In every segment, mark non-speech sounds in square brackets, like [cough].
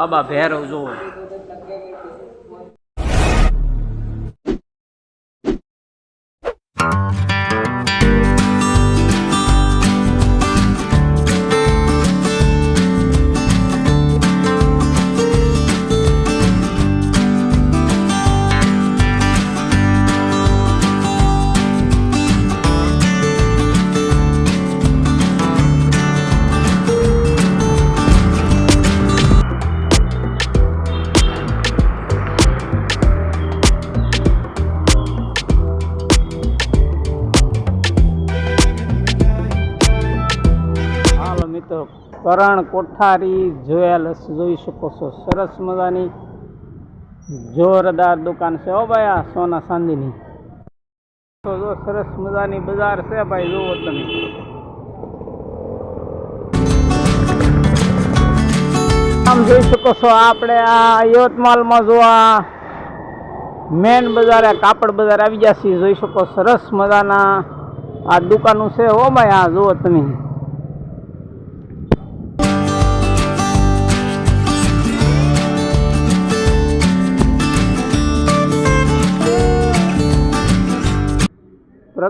Baba Vera usou કરણ કોઠારી જોયેલ જોઈ શકો છો. સરસ મજાની જોરદાર દુકાન છે. હો ભાઈ, આ સોના ચાંદીની. તો જો સરસ મજાની બજાર છે ભાઈ, જુઓ તમે. આમ જોઈ શકો છો આપણે આ યવતમાલમાં જો આ મેન બજાર કાપડ બજાર આવી ગયા છીએ. જોઈ શકો, સરસ મજાના આ દુકાનો છે. હો ભાઈ, આ જુઓ તમે.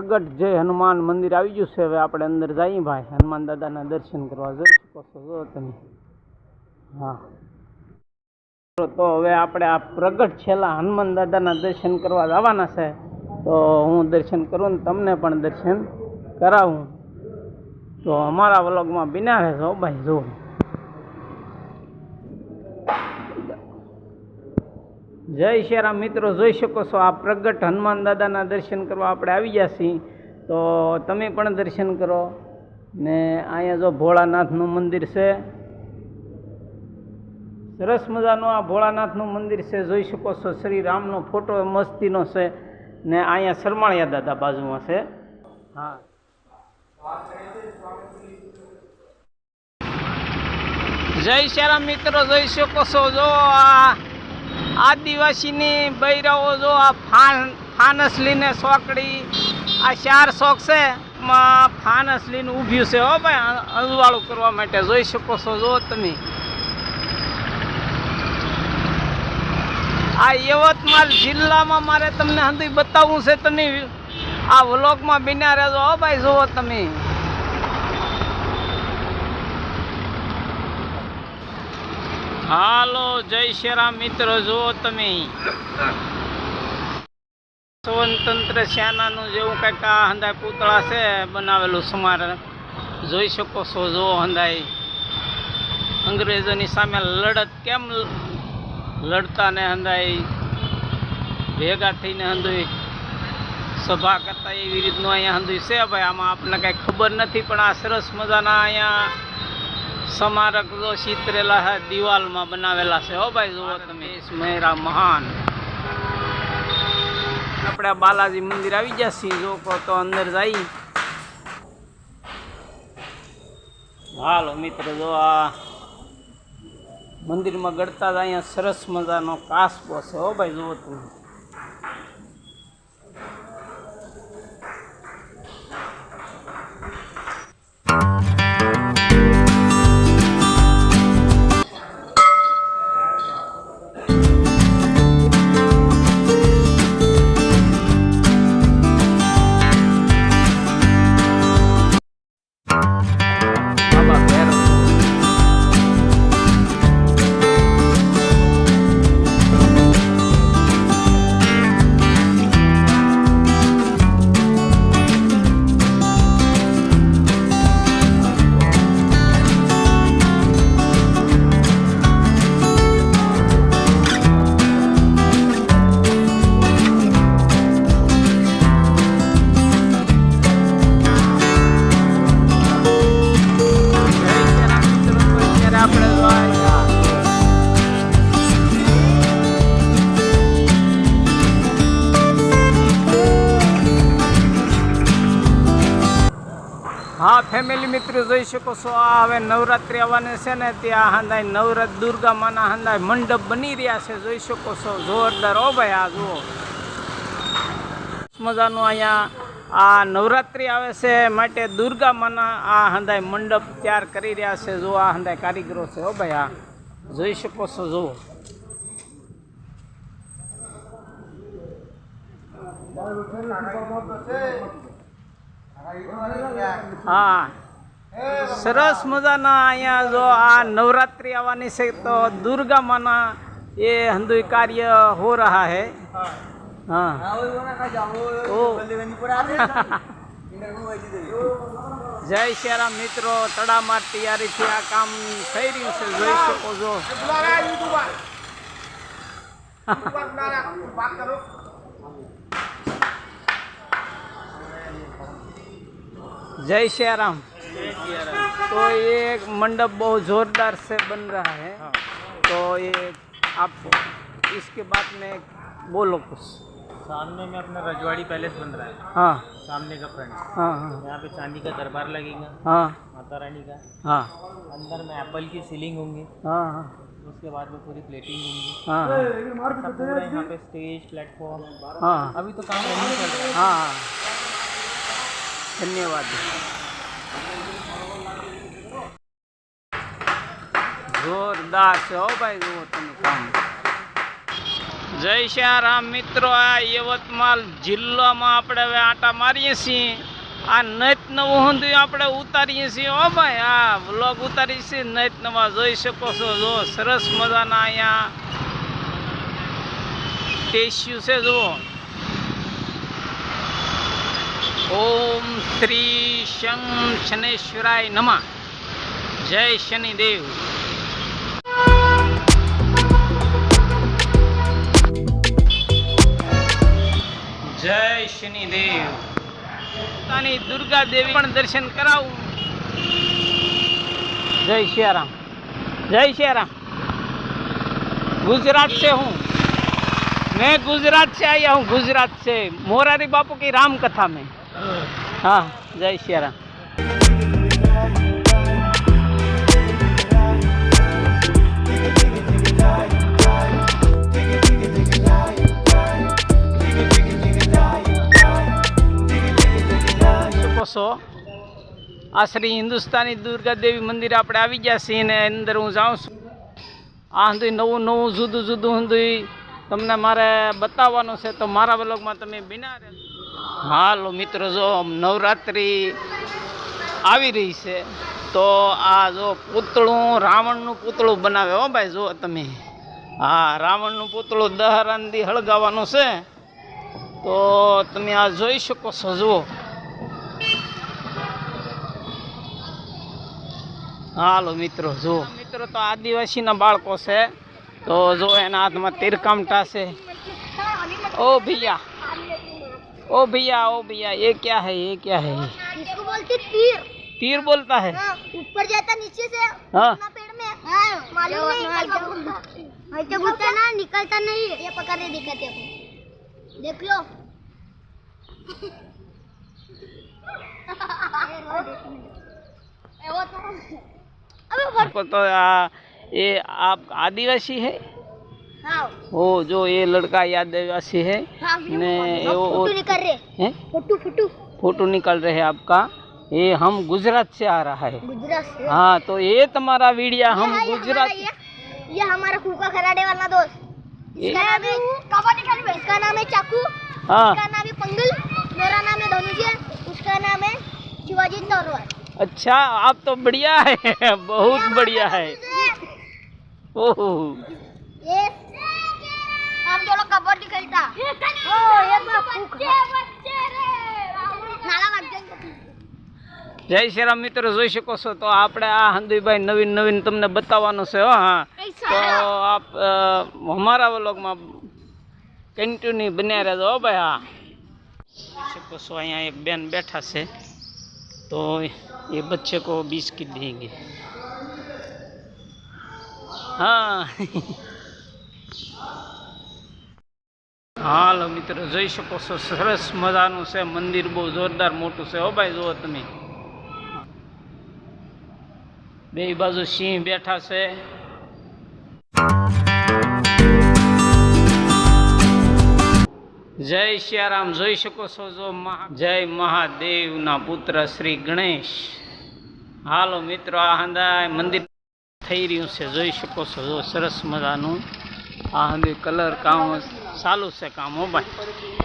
પ્રગટ જય હનુમાન મંદિર આવી ગયું છે. હવે આપણે અંદર જઈએ ભાઈ. હનુમાન દાદાના દર્શન કરવા જઈ શકો જો તમે. હા. તો હવે આપણે આ પ્રગટ છેલ્લા હનુમાન દાદાના દર્શન કરવા જવાના છે. તો હું દર્શન કરું ને તમને પણ દર્શન કરાવું. તો અમારા વ્લોગમાં બિના રહેશો. ભાઈ જો જય શ્રીરામ મિત્રો, જોઈ શકો છો આ પ્રગટ હનુમાન દાદાના દર્શન કરવા આપણે આવી ગયા છીએ. તો તમે પણ દર્શન કરો. ને અહીંયા જો ભોળાનાથનું મંદિર છે. સરસ મજાનું આ ભોળાનાથનું મંદિર છે. જોઈ શકો છો શ્રી રામનો ફોટો મસ્તીનો છે. ને અહીંયા શરમાળિયા દાદા બાજુમાં છે. હા. જય શ્રીરામ મિત્રો, જોઈ શકો છો જો આ આદિવાસીની બૈરાઓ જો આ ફાન ફાનસ લઈને સોકડી, આ ચાર શોખ છે એમાં ફાનસ લઈને ઊભ્યું છે. હો ભાઈ અજવાળું કરવા માટે જોઈ શકો છો, જો તમે. આ યવતમાલ જિલ્લામાં મારે તમને હંધી બતાવવું છે તમે આ વ્લોગમાં બિના રહેજો. હો ભાઈ, જુઓ તમે. હાલો, જય શ્રીરામ મિત્રો, જુઓ તમે. સ્વતંત્ર સેનાનું જેવું કંઈક આ હંધાય પૂતળા છે, બનાવેલું સમાર. જોઈ શકો છો, જુઓ હંધાય. અંગ્રેજોની સામે લડત કેમ લડતા ને હંધાય. ભેગા થઈને હંધુય. સભા કરતા એવી રીતનું અહીંયા હંધુય છે ભાઈ, આમાં આપણને કાંઈ ખબર નથી, પણ આ સરસ મજાના અહીંયા સ્મારક જો ચિતરેલા છે દિવાલમાં બનાવેલા છે. હો ભાઈ જુઓ તમે. મેરા મહાન. આપણે બાલાજી મંદિર આવી ગયા છીએ. જો કહો તો અંદર જઈ હાલો મિત્ર જો આ મંદિરમાં ગળતા જ અહીંયા સરસ મજાનો કાસબો છે. હો ભાઈ જુઓ તમે. ફેમિલી મિત્રો જોઈ શકો છો, આ હવે નવરાત્રિ આવવાની છે ને, ત્યાં હંદાય નવરાત, દુર્ગા માના હંદાય મંડપ બની રહ્યા છે, જોઈ શકો છો, જોરદાર. ઓ ભાઈ, આ જુઓ. મજાનું અહીંયા આ નવરાત્રિ આવે છે માટે દુર્ગા માના આ હંદાય મંડપ તૈયાર કરી રહ્યા છે જો આ હંદાય કારીગરો છે. ઓ ભાઈ, આ જોઈ શકો છો, જુઓ. હા. સરસ મજાના અહીંયા જો આ નવરાત્રિ આવવાની છે તો દુર્ગા માના એ હંદુય કાર્ય હો રહા હૈ. હા. ઓ. [laughs] જય શ્યારામ મિત્રો તડામાર તૈયારીથી આ કામ થઈ રહ્યું છે જોઈ શકો છો. [laughs] [laughs] जय श्री राम तो ये मंडप बहुत जोरदार से बन रहा है। तो ये आप इसके बाद में बोलो कुछ। सामने में अपना रजवाड़ी पैलेस बन रहा है। हाँ। सामने का फ्रंट हाँ हाँ। यहाँ पे चांदी का दरबार लगेगा। हाँ। माता रानी का। हाँ। अंदर में एप्पल की सीलिंग होंगी। हाँ हाँ। उसके बाद में पूरी प्लेटिंग होंगी। हाँ पूरा यहाँ पे स्टेज प्लेटफॉर्म हाँ। अभी तो काम नहीं चल रहा है हाँ। ધન્યવાદ. જોરદાર છે હો ભાઈ, જુઓ તમે કામ. જય શ્યારામ મિત્રો, આ યવતમાલ જિલ્લામાં આપણે હવે આટા મારીએ છીએ. આ નૈત નવું ઊંધું આપણે ઉતારીએ છીએ હો ભાઈ, આ વ્લોગ ઉતારીએ છીએ. નૈત નવા જોઈ શકો છો જો સરસ મજાના અહીંયા. ટેસ્યુ છે, જુઓ. ઓમ શ્રી શં શનેશ્વરાય નમઃ જય શનિદેવ જય શનિદેવ તાની દુર્ગા દેવી પણ દર્શન કરાવું જય સિયારામ જય સિયારામ गुजरात से हूँ मैं गुजरात से आया हूँ गुजरात से मोरारी बापू की राम कथा में હા, જય સિયારામ છો આ શ્રી હિન્દુસ્તાની દુર્ગાદેવી મંદિર આપણે આવી ગયા છીએ અને અંદર હું જાઉં છું. આ હંધુય નવું નવું જુદું જુદું હંધુય તમને મારે બતાવવાનું છે, તો મારા બ્લોગમાં તમે બિના રહેશો. હાલો મિત્રો જો નવરાત્રિ આવી રહી છે તો આ જો પૂતળું રાવણનું પૂતળું બનાવે હો ભાઈ જો તમે. હા રાવણનું પૂતળું દહરાનથી હળગાવવાનું છે. તો તમે આ જોઈ શકો છો જુઓ. હાલો મિત્રો જુઓ. મિત્રો તો આદિવાસીના બાળકો છે તો જો એના હાથમાં તીરકામટા છે. ઓ ભૈયા. ओ भैया ओ भैया ये क्या है ये क्या है? इसको बोलते तीर। तीर बोलता है? हाँ, ऊपर जाता नीचे से हाँ। पेड़ में। हाँ, मालूम घूमता ना निकलता नहीं ये पकड़ने दिखाते अपन। देख लो। [laughs] तो अबे तो आ, ये आप आदिवासी है? हाँ। वो जो ये लड़का ये आदिवासी है हाँ ने वो- फ़ोटो निकल रहे। हैं? Photo photo. फ़ोटो निकल रहे हैं आपका। ये हम गुजरात से आ रहा है। गुजरात से? हाँ तो ये तुम्हारा वीडियो हम गुजरात ये हमारा कुका खराडे वाला दोस्त। इसका नाम है कबड्डी खेल में। इसका नाम है चाकू। हाँ। इसका नाम है पंगल। मेरा नाम है धनुषय उसका नाम है शिवाजी तलवार अच्छा आप तो बढ़िया [laughs] है। बहुत बढ़िया है ओह। ये हम जो लोग कबड्डी खेलता ओ ये बच्चे बच्चे रे नाला लग जाएंगे જય શ્રી રામ મિત્રો જોઈ શકો છો તો આપણે આ હંદુભાઈ નવીન નવીન તમને બતાવવાનું છે હો હા તો આપ અ, અમારા વ્લોગમાં કન્ટિન્યુ બન્યા રહેજો હો ભાઈ હા જોઈ શકો છો અહીંયા એક બેન બેઠા છે તો એ બચ્ચે को बिस्किट देंगे હા હાલો મિત્રો, જોઈ શકો છો, સરસ મજાનું છે, મંદિર બહુ જોરદાર મોટું છે, હો ભાઈ, જુઓ તમે. બે બાજુ સિંહ બેઠા છે. જય સિયારામ જોઈ શકો છો, જો જય મહાદેવના પુત્ર શ્રી ગણેશ. હાલો મિત્રો, આ હંદાય મંદિર થઈ રહ્યું છે, જોઈ શકો છો, જો સરસ મજાનું આ હંદી કલર કામ ચાલુ છે કામ હો ભાઈ.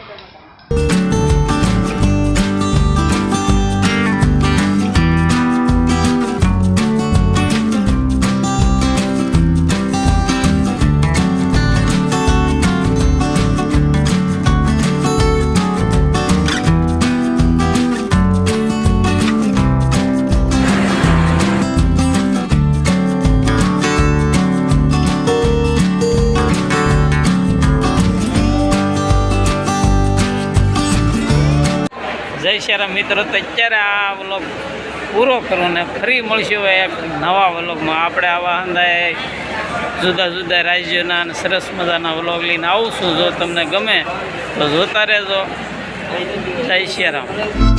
જય શ્યારામ મિત્રો, તો અત્યારે આ વ્લોગ પૂરો કરો ને ફરી મળશું હવે એક નવા વ્લોગમાં. આપણે આવા અંદાય જુદા જુદા રાજ્યોના અને સરસ મજાના વ્લોગ લઈને આવું છું જો તમને ગમે તો જોતા રહેજો. જય શ્યારામ